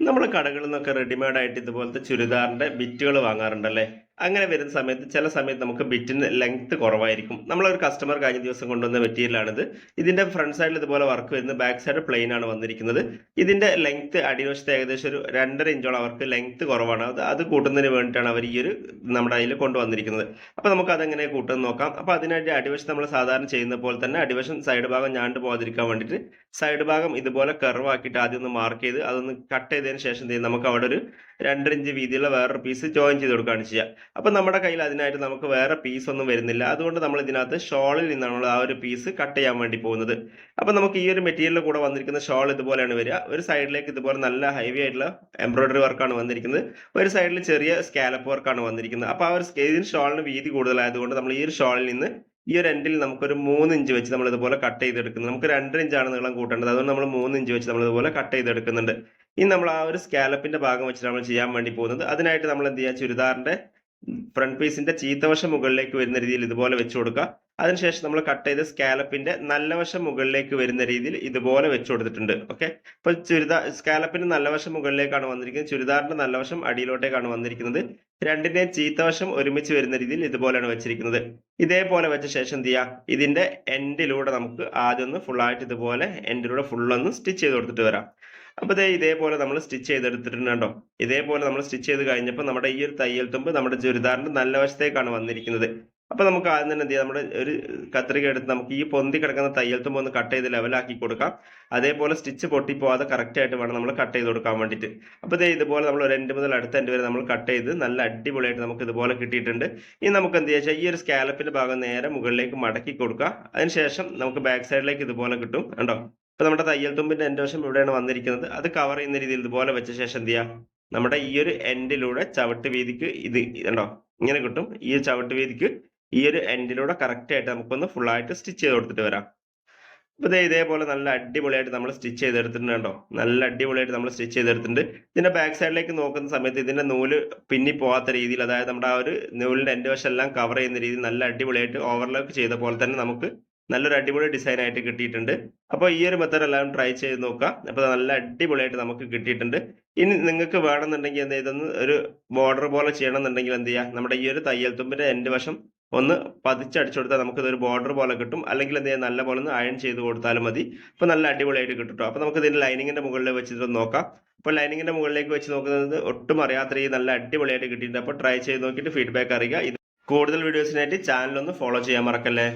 നമ്മൾ കടകളിൽ നിന്നൊക്കെ റെഡിമെയ്ഡ് ആയിട്ട് ഇതുപോലത്തെ ചുരിദാറിന്റെ ബിറ്റുകൾ വാങ്ങാറുണ്ടല്ലേ? അങ്ങനെ വരുന്ന സമയത്ത് ചില സമയത്ത് നമുക്ക് ബിറ്റിന് ലെങ്ത് കുറവായിരിക്കും. നമ്മളൊരു കസ്റ്റമർ കഴിഞ്ഞ ദിവസം കൊണ്ടുവന്ന മെറ്റീരിയലാണിത് ഇതിന്റെ ഫ്രണ്ട് സൈഡിൽ ഇതുപോലെ വർക്ക് വരുന്നത് ബാക്ക് സൈഡ് പ്ലെയിൻ ആണ് വന്നിരിക്കുന്നത്. ഇതിന്റെ ലെങ്ത് അടിവശത്ത് ഏകദേശം ഒരു രണ്ടര ഇഞ്ചോളം അവർക്ക് ലെങ്ത് കുറവാണ്. അത് അത് കൂട്ടുന്നതിന് വേണ്ടിയിട്ടാണ് അവർ ഈ ഒരു നമ്മുടെ അതിൽ കൊണ്ടുവന്നിരിക്കുന്നത്. അപ്പോൾ നമുക്ക് അതെങ്ങനെ കൂട്ടുമെന്ന് നോക്കാം. അപ്പോൾ അതിനായിട്ട് അടിവശം നമ്മൾ സാധാരണ ചെയ്യുന്ന പോലെ തന്നെ അടിവശം സൈഡ് ഭാഗം ഞാണ്ട് പോകാതിരിക്കാൻ വേണ്ടിയിട്ട് സൈഡ് ഭാഗം ഇതുപോലെ കർവ് ആക്കിയിട്ട് ആദ്യം ഒന്ന് മാർക്ക് ചെയ്ത് അതൊന്ന് കട്ട് ചെയ്തതിന് ശേഷം നമുക്ക് അവിടെ ഒരു രണ്ടര ഇഞ്ച് വീതിയുള്ള വേറൊരു പീസ് ജോയിൻ ചെയ്ത് കൊടുക്കുകയാണ് ചെയ്യുക. അപ്പം നമ്മുടെ കയ്യിൽ അതിനായിട്ട് നമുക്ക് വേറെ പീസ് ഒന്നും വരുന്നില്ല. അതുകൊണ്ട് നമ്മൾ ഇതിനകത്ത് ഷോളിൽ നിന്നാണ് ആ ഒരു പീസ് കട്ട് ചെയ്യാൻ വേണ്ടി പോകുന്നത്. അപ്പം നമുക്ക് ഈ ഒരു മെറ്റീരിയലിൽ കൂടെ വന്നിരിക്കുന്ന ഷോൾ ഇതുപോലെയാണ് വരിക. ഒരു സൈഡിലേക്ക് ഇതുപോലെ നല്ല ഹൈവി ആയിട്ടുള്ള എംബ്രോയിഡറി വർക്കാണ് വന്നിരിക്കുന്നത്. ഒരു സൈഡിൽ ചെറിയ സ്കാലപ്പ് വർക്കാണ് വന്നിരിക്കുന്നത്. അപ്പോൾ ആ ഒരു ഇതിന് ഷോളിന് വീതി കൂടുതലായതുകൊണ്ട് നമ്മൾ ഈ ഒരു ഷോളിൽ നിന്ന് ഈ ഒരു എൻഡിൽ നമുക്കൊരു മൂന്ന് ഇഞ്ച് വെച്ച് നമ്മൾ ഇതുപോലെ കട്ട് ചെയ്തെടുക്കുന്നത് നമുക്ക് രണ്ടര ഇഞ്ചാണ് നീളം കൂട്ടേണ്ടത്. അതുകൊണ്ട് നമ്മൾ മൂന്ന് ഇഞ്ച് വെച്ച് നമ്മൾ ഇതുപോലെ കട്ട് ചെയ്തെടുക്കുന്നുണ്ട്. ഇനി നമ്മൾ ആ ഒരു സ്കാലപ്പിന്റെ ഭാഗം വെച്ച് നമ്മൾ ചെയ്യാൻ വേണ്ടി പോകുന്നത്. അതിനായിട്ട് നമ്മൾ എന്ത് ചെയ്യുക? ചുരിദാറിന്റെ ഫ്രണ്ട് പീസിന്റെ ചീത്തവശം മുകളിലേക്ക് വരുന്ന രീതിയിൽ ഇതുപോലെ വെച്ച് കൊടുക്കുക. അതിനുശേഷം നമ്മൾ കട്ട് ചെയ്ത സ്കാലപ്പിന്റെ നല്ല വശം മുകളിലേക്ക് വരുന്ന രീതിയിൽ ഇതുപോലെ വെച്ച് കൊടുത്തിട്ടുണ്ട്. ഓക്കെ? അപ്പോൾ ചുരിദാർ സ്കാലപ്പിന്റെ നല്ല വശം മുകളിലേക്കാണ് വന്നിരിക്കുന്നത്. ചുരിദാറിന്റെ നല്ല വശം അടിയിലോട്ടേക്കാണ് വന്നിരിക്കുന്നത്. രണ്ടിന്റെയും ചീത്തവശം ഒരുമിച്ച് വരുന്ന രീതിയിൽ ഇതുപോലെയാണ് വെച്ചിരിക്കുന്നത്. ഇതേപോലെ വെച്ച ശേഷം എന്ത് ചെയ്യുക ഇതിന്റെ എൻഡിലൂടെ നമുക്ക് ആദ്യം ഒന്ന് ഫുൾ ആയിട്ട് ഇതുപോലെ എൻഡിലൂടെ ഒന്ന് സ്റ്റിച്ച് ചെയ്ത് കൊടുത്തിട്ട് വരാം. അപ്പോൾ ദേ ഇതേപോലെ നമ്മൾ സ്റ്റിച്ച് ചെയ്തെടുത്തിട്ടുണ്ട് ഇതേപോലെ നമ്മൾ സ്റ്റിച്ച് ചെയ്ത് കഴിഞ്ഞപ്പോൾ നമ്മുടെ ഈ ഒരു തയ്യൽ തുമ്പ് നമ്മുടെ ചുരിദാറിന്റെ നല്ല വശത്തേക്കാണ് വന്നിരിക്കുന്നത്. അപ്പോൾ നമുക്ക് ആദ്യം തന്നെ എന്ത് ചെയ്യാം? നമ്മുടെ ഒരു കത്രിക എടുത്ത് നമുക്ക് ഈ പൊന്തി കിടക്കുന്ന തയ്യൽ തുമ്പ് ഒന്ന് കട്ട് ചെയ്ത് ലെവലാക്കി കൊടുക്കാം. അതേപോലെ സ്റ്റിച്ച് പൊട്ടിപ്പോവാതെ കറക്റ്റ് ആയിട്ട് വേണം നമ്മൾ കട്ട് ചെയ്ത് കൊടുക്കാൻ വേണ്ടിയിട്ട്. അപ്പോൾ ദേ ഇതുപോലെ നമ്മൾ ഒരു എൻഡ് മുതൽ അടുത്ത എൻഡ് വരെ നമ്മൾ കട്ട് ചെയ്ത് നല്ല അടിപൊളിയായിട്ട് നമുക്ക് ഇതുപോലെ കിട്ടിയിട്ടുണ്ട്. ഇനി നമുക്ക് എന്ത് ചെയ്യാം? ഈ ഒരു സ്കാലപ്പിന്റെ ഭാഗം നേരെ മുകളിലേക്ക് മടക്കി കൊടുക്കുക. അതിനുശേഷം നമുക്ക് ബാക്ക് സൈഡിലേക്ക് ഇതുപോലെ കിട്ടും. കണ്ടോ? അപ്പോൾ നമ്മുടെ തയ്യൽ തുമ്പിന്റെ എൻഡ് വശം ഇവിടെയാണ് വന്നിരിക്കുന്നത്. അത് കവർ ചെയ്യുന്ന രീതിയിൽ ഇതുപോലെ വെച്ച ശേഷം എന്ത് ചെയ്യാം? നമ്മുടെ ഈ ഒരു എൻഡിലൂടെ ചവിട്ട് വീതിക്ക് ഇത് കണ്ടോ? ഇങ്ങനെ കിട്ടും. ഈ ചവിട്ട് വീതിക്ക് ഈ ഒരു എൻഡിലൂടെ കറക്റ്റ് ആയിട്ട് നമുക്കൊന്ന് ഫുൾ ആയിട്ട് സ്റ്റിച്ച് ചെയ്ത് കൊടുത്തിട്ട് വരാം. അപ്പോൾ ദേ ഇതേപോലെ നല്ല അടിപൊളിയായിട്ട് നമ്മൾ സ്റ്റിച്ച് ചെയ്തെടുത്തിട്ടുണ്ട് കേട്ടോ നല്ല അടിപൊളിയായിട്ട് നമ്മൾ സ്റ്റിച്ച് ചെയ്തെടുത്തിട്ടുണ്ട്. ഇതിന്റെ ബാക്ക് സൈഡിലേക്ക് നോക്കുന്ന സമയത്ത് ഇതിന്റെ നൂൽ പിന്നി പോകാത്ത രീതിയിൽ അതായത് നമ്മുടെ ആ ഒരു നൂലിന്റെ എന്റെ വശം എല്ലാം കവർ ചെയ്യുന്ന രീതിയിൽ നല്ല അടിപൊളിയായിട്ട് ഓവർലോക്ക് ചെയ്ത പോലെ തന്നെ നമുക്ക് നല്ലൊരു അടിപൊളി ഡിസൈൻ ആയിട്ട് കിട്ടിയിട്ടുണ്ട്. അപ്പോൾ ഈ ഒരു മെത്തേഡ് എല്ലാം ട്രൈ ചെയ്ത് നോക്കാം. അപ്പോൾ നല്ല അടിപൊളിയായിട്ട് നമുക്ക് കിട്ടിയിട്ടുണ്ട്. ഇനി നിങ്ങൾക്ക് വേണമെന്നുണ്ടെങ്കിൽ എന്ത് ഇതൊന്ന് ഒരു ബോർഡർ പോലെ ചെയ്യണമെന്നുണ്ടെങ്കിൽ എന്ത് ചെയ്യുക നമ്മുടെ ഈ ഒരു തയ്യൽ തുമ്പിന്റെ എന്റെ വശം ഒന്ന് പതിച്ചടിച്ചു കൊടുത്താൽ നമുക്ക് ഇതൊരു ബോർഡർ പോലെ കിട്ടും. അല്ലെങ്കിൽ എന്ത് ചെയ്യാം? നല്ല പോലെ ഒന്ന് അയൺ ചെയ്ത് കൊടുത്താലും മതി. അപ്പോൾ നല്ല അടിപൊളിയായിട്ട് കിട്ടും ട്ടോ. അപ്പോൾ നമുക്ക് ഇതിന്റെ ലൈനിങ്ങിന്റെ മുകളിൽ വെച്ചിട്ട് നോക്കാം. അപ്പോൾ ലൈനിങ്ങിന്റെ മുകളിലേക്ക് വെച്ച് നോക്കുന്നത് ഒട്ടും അറിയാത്ത രീതിയിൽ നല്ല അടിപൊളിയായിട്ട് കിട്ടിയിട്ടുണ്ട്. അപ്പോൾ ട്രൈ ചെയ്ത് നോക്കിയിട്ട് ഫീഡ്ബാക്ക് അറിയുക. കൂടുതൽ വീഡിയോസിനായിട്ട് ചാനലൊന്ന് ഫോളോ ചെയ്യാൻ മറക്കല്ലേ?